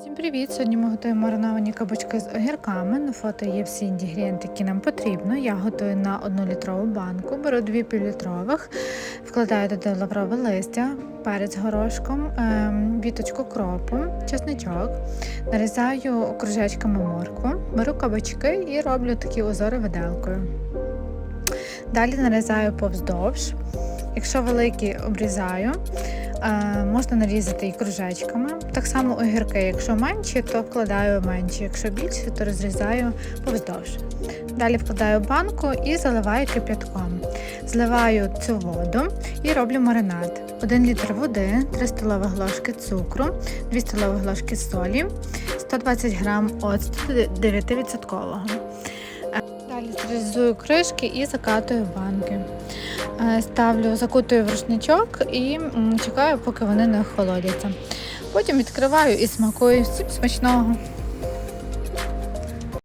Всім привіт! Сьогодні ми готуємо мариновані кабачки з огірками. На фото є всі інгредієнти, які нам потрібно. Я готую на 1 літрову банку, беру дві півлітрових, вкладаю туди лаврове листя, перець горошком, ем, віточку кропу, чесничок, нарізаю кружечками моркву, беру кабачки і роблю такі узори виделкою. Далі нарізаю повздовж. Якщо великі, обрізаю. Можна нарізати і кружечками. Так само огірки, якщо менші, то вкладаю менші. Якщо більші, то розрізаю повздовж. Далі вкладаю банку і заливаю кип'ятком. Зливаю цю воду і роблю маринад. 1 літр води, 3 столових ложки цукру, 2 столових ложки солі, 120 грам оцту 9%. Е, кришки і закатую банки. Е, Ставлю, закутую в рушничок і чекаю, поки вони не охолодяться. Потім відкриваю і смакую. Всім смачного!